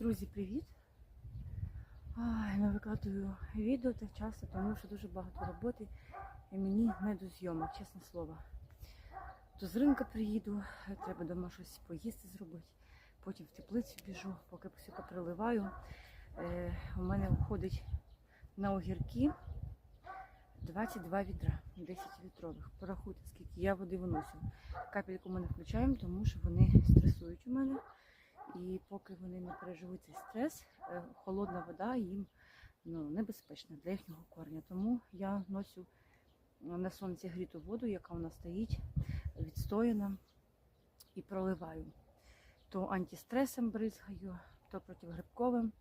Друзі, привіт! Ай, не викладаю відео так часто, тому що дуже багато роботи і мені не до зйомок, чесне слово. То з ринку приїду, треба дома щось поїсти зробити. Потім в теплицю біжу, поки все приливаю. Е, у мене виходить на огірки 22 відра, 10 літрових. Порахуйте, скільки я води виносю. Капельку ми не включаємо, тому що вони стресують у мене. І поки вони не переживуть цей стрес, е, холодна вода їм ну, небезпечна для їхнього корня. Тому я носю на сонці гріту воду, яка у нас стоїть, відстояна, і проливаю. То антистресом бризгаю, то протигрибковим,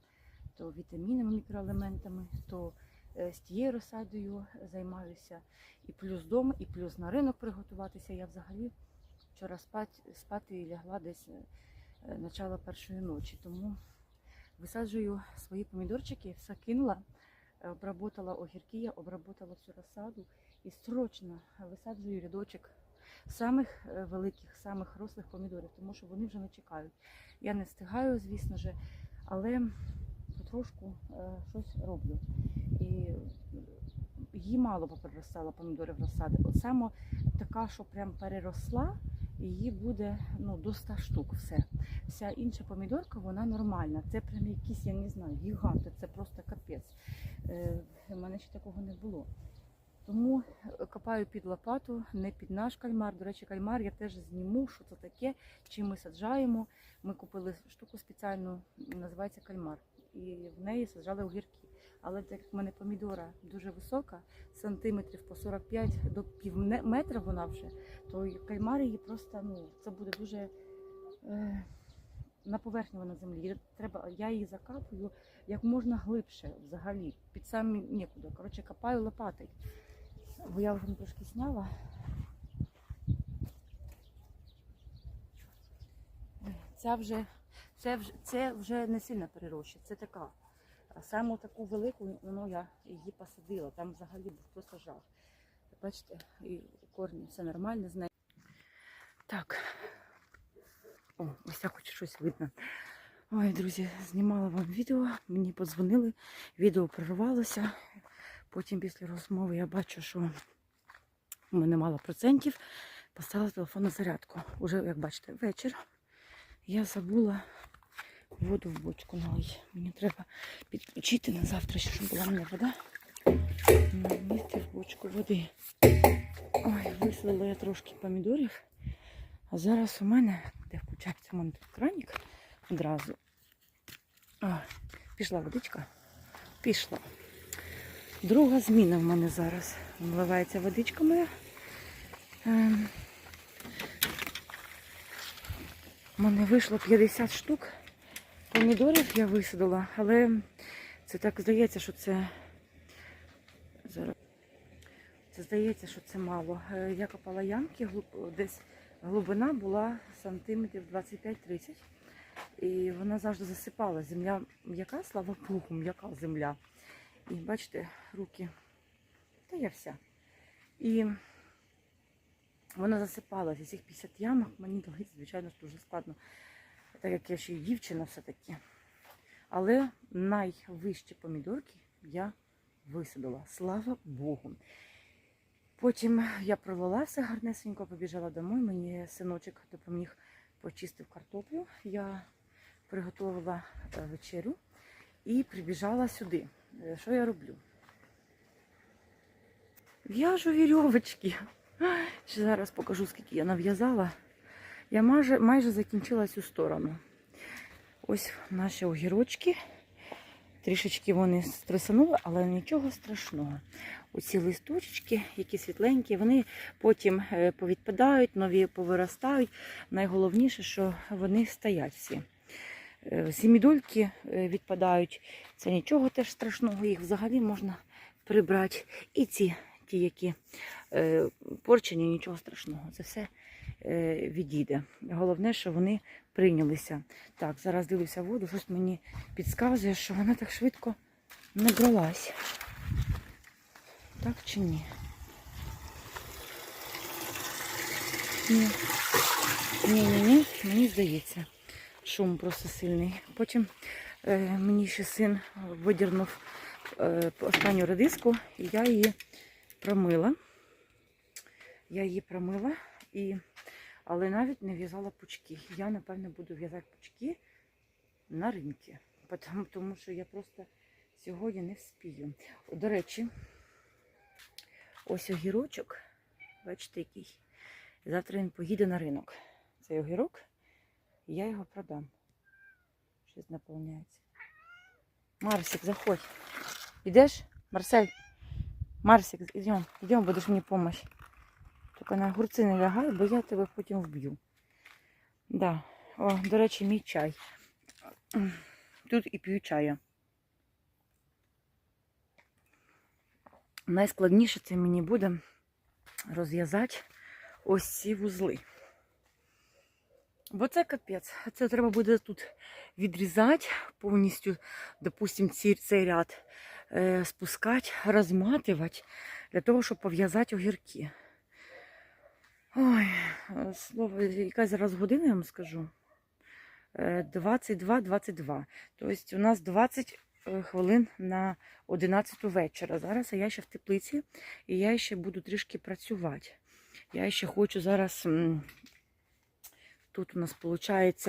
то вітамінами, мікроелементами, то е, з тією розсадою займаюся. І плюс вдома, і плюс на ринок приготуватися. Я взагалі вчора спати, спати лягла десь. Е, начала першої ночі. Тому висаджую свої помідорчики, все кинула, е, обработала огірки, я обработала всю розсаду і срочно висаджую рядочок самих е, великих, самих рослих помідорів, тому що вони вже не чекають. Я не встигаю, звісно ж, але потрошку щось роблю. І її мало попереростала помідорів розсади. От саме така, що прям переросла, її буде ну, до 100 штук все. Вся інша помідорка, вона нормальна. Це прям якісь, я не знаю, гіганти, це просто капець. Е, У мене ще такого не було. Тому е, копаю під лопату, не під наш кальмар. До речі, кальмар я теж зніму, що це таке, чим ми саджаємо. Ми купили штуку спеціальну, називається кальмар. І в неї саджали огірки. Але так як в мене помідора дуже висока, сантиметрів по 45 до пів метра вона вже, то кальмар її просто, ну, це буде дуже е, на поверхні вона землі. Її Треба, я її закапую як можна глибше взагалі, під самі нікуди. Коротше, копаю лопатою. Бо я вже трошки сняла. Ця вже, це, вже, це вже не сильно перероща, це така. А саму таку велику, ну, я її посадила. Там взагалі був просто жах. Бачите, і корні все нормально з нею. Так. О, ось так хоч щось видно. Ой, друзі, знімала вам відео, мені подзвонили, відео перервалося. Потім після розмови я бачу, що у мене мало процентів. Поставила телефон на зарядку. Уже, як бачите, вечір. Я забула воду в бочку налити. Мені треба підключити на завтра, щоб була мене вода. В бочку води. Ой, висадила я трошки помідорів. А зараз у мене, де включається у кранік одразу. О, пішла водичка. Пішла. Друга зміна в мене зараз. Вливається водичка моя. Ем, У мене вийшло 50 штук помідорів я висадила, але це так здається, що це. Це здається, що це мало. Е, Я копала ямки, десь глибина була сантиметрів 25-30. І вона завжди засипала. Земля м'яка, слава Богу, м'яка земля. І бачите, руки, та я вся. І вона засипалася. Цих 50 ямок мені дали, звичайно, дуже складно. Так як я ще й дівчина все-таки. Але найвищі помідорки я висадила. Слава Богу. Потім я пролила все гарнесенько, побіжала домой. Мені синочок допоміг почистив картоплю. Я приготувала е, вечерю і прибіжала сюди. Е, Що я роблю? В'яжу вірьовочки. Ще зараз покажу, скільки я нав'язала. Я майже, майже закінчила цю сторону. Ось наші огірочки. Трішечки вони стресанули, але нічого страшного. Оці листочки, які світленькі, вони потім е, повідпадають, нові повиростають. Найголовніше, що вони стоять всі. Е, Сімідольки е, відпадають. Це нічого теж страшного, їх взагалі можна прибрати. І ці, ті, які порчені, нічого страшного. Це все відійде. Головне, що вони прийнялися. Так, зараз дивлюся воду, щось мені підказує, що вона так швидко набралась. Так чи ні? Ні. Ні, ні, ні, мені здається. Шум просто сильний. Потім Е, Мені ще син видірнув е, останню редиску, і я її промила. Я її промила, і... але навіть не в'язала пучки. Я, напевно, буду в'язати пучки на ринки, тому, що я просто сьогодні не вспію. До речі, ось огірочок, бачите, який. Завтра він поїде на ринок. Цей огірок, і я його продам. Щось наповняється. Марсик, заходь. Ідеш? Марсель? Марсик, ідем, ідем, будеш мені помощь. Тільки на огурці не лягай, бо я тебе потім вб'ю. Да. О, до речі, мій чай. Тут і п'ю чаю. Найскладніше це мені буде розв'язати ось ці вузли. Бо це капець. Це треба буде тут відрізати повністю, допустим, ці, цей ряд е, спускати, розматувати для того, щоб пов'язати огірки. Ой, е, слово, яка зараз година, я вам скажу. Е, 22-22. Тобто у нас 20 е, хвилин на 11 вечора. Зараз я ще в теплиці і я ще буду трішки працювати. Я ще хочу зараз. Тут у нас виходить,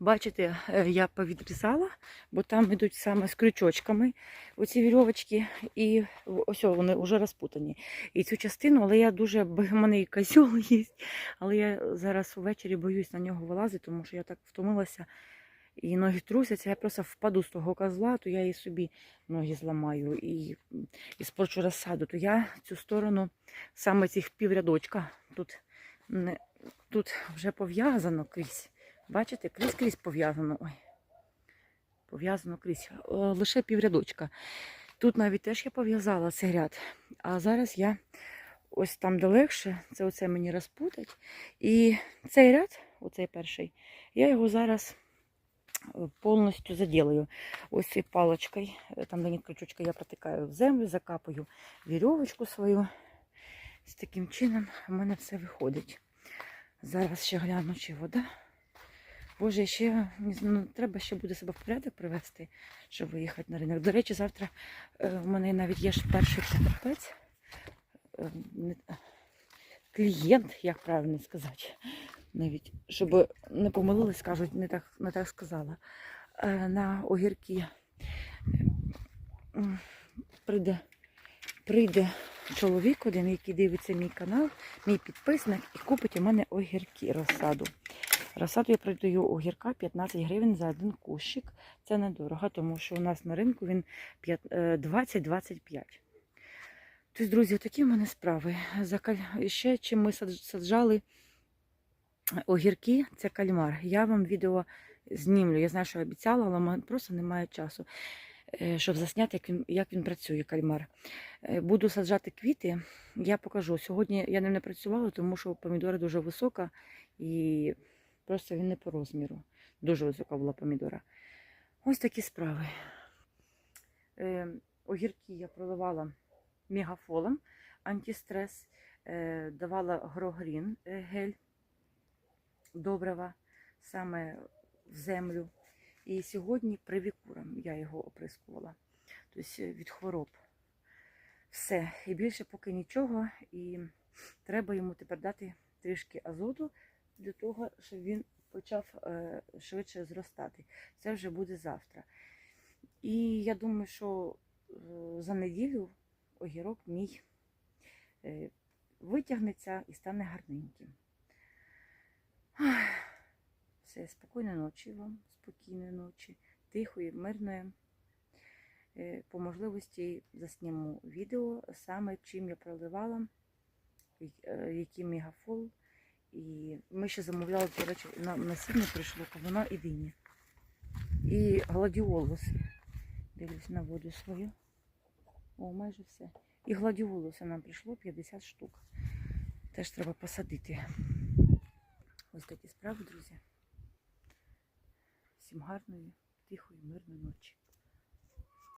бачите, е, я повідрізала, бо там йдуть саме з крючочками оці вірьовочки, і ось вони вже розпутані. І цю частину, але я дуже в мене і козьол є, але я зараз увечері боюсь на нього вилазити, тому що я так втомилася. І ноги трусяться, я просто впаду з того козла, то я і собі ноги зламаю і, і спорчу розсаду. То я цю сторону саме цих піврядочка тут не, тут вже пов'язано крізь. Бачите, крізь крізь пов'язано. Ой. Пов'язано крізь. Лише піврядочка. Тут навіть теж я пов'язала цей ряд. А зараз я ось там де легше, це оце мені розпутать. І цей ряд, оцей перший, я його зараз е, повністю заділаю. Ось цією паличкою, е, там де крючочка, я протикаю в землю, закапаю вірьовочку свою. З таким чином в мене все виходить. Зараз ще гляну, чи вода. Боже, ще ну, треба ще буде себе в порядок привести, щоб виїхати на ринок. До речі, завтра е, в мене навіть є ж перший покупець. Е, клієнт, як правильно сказати. Навіть, щоб не помилились, скажуть, не так, не так сказала. Е, на огірки прийде, прийде чоловік один, який дивиться мій канал, мій підписник, і купить у мене огірки розсаду. Розсаду я продаю огірка 15 гривень за один кущик. Це недорого, тому що у нас на ринку він е, 20-25. Тобто, друзі, такі в мене справи. Ще чим ми саджали огірки, це кальмар. Я вам відео знімлю. Я знаю, що обіцяла, але просто немає часу, е, щоб засняти, як він, як він працює, кальмар. Е, Буду саджати квіти, я покажу. Сьогодні я ним не працювала, тому що помідора дуже висока і просто він не по розміру. Дуже висока була помідора. Ось такі справи. Е, огірки я проливала мегафолом, антистрес, е, давала грогрін е, гель добрива саме в землю. І сьогодні привікуром я його оприскувала. Тобто е, від хвороб. Все. І більше поки нічого. І треба йому тепер дати трішки азоту для того, щоб він почав е, швидше зростати. Це вже буде завтра. І я думаю, що е, за неділю огірок мій е, витягнеться і стане гарненьким. Все, спокійної ночі вам, спокійної ночі, тихої, мирної. По можливості засніму відео, саме чим я проливала, який мегафол. І ми ще замовляли, до речі, на насіння прийшло кавуна і дині. І гладіолуси. Дивлюсь на воду свою. О, майже все. І гладіолуси нам прийшло 50 штук. Теж треба посадити. Ось такі справи, друзі. Всім гарної, тихої, мирної ночі.